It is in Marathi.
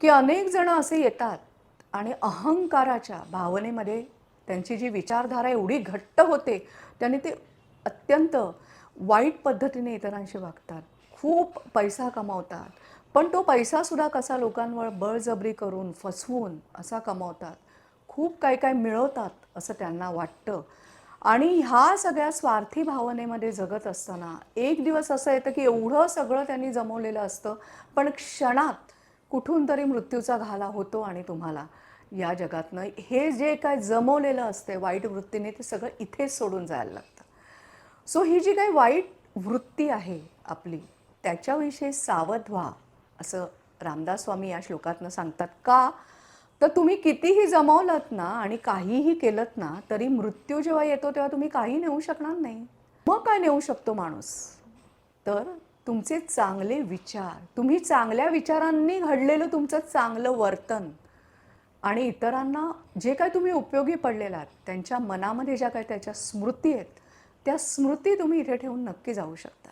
की अनेक जण असे येतात आणि अहंकाराच्या भावनेमध्ये त्यांची जी विचारधारा एवढी घट्ट होते त्यांनी ते अत्यंत वाईट पद्धतीने इतरांशी वागतात. खूप पैसा कमावतात. पण तो पैसासुद्धा कसा लोकांवर बळजबरी करून फसवून असा कमावतात. खूप काय काय मिळवतात असं त्यांना वाटतं. आणि ह्या सगळ्या स्वार्थी भावनेमध्ये जगत असताना एक दिवस असं येतं की एवढं सगळं त्यांनी जमवलेलं असतं पण क्षणात कुठून तरी मृत्यूचा घाला होतो आणि तुम्हाला या जगातनं हे जे काय जमवलेलं असते वाईट वृत्तीने ते सगळं इथेच सोडून जायला लागतं. सो ही जी काही वाईट वृत्ती आहे आपली त्याच्याविषयी सावध व्हा असं रामदास स्वामी या श्लोकातनं सांगतात. का? तर तुम्ही कितीही जमवलत ना आणि काहीही केलत ना तरी मृत्यू जेव्हा येतो तेव्हा तुम्ही काही नेऊ शकणार नाही. मग काय नेऊ शकतो माणूस? तर तुमचे चांगले विचार तुम्ही चांगल्या विचारांनी घडलेलं तुमचं चांगलं वर्तन आणि इतरांना जे काय तुम्ही उपयोगी पडलेला आहात त्यांच्या मनामध्ये ज्या काय त्याच्या स्मृती आहेत त्या स्मृती तुम्ही इथे ठेवून नक्की जाऊ शकता.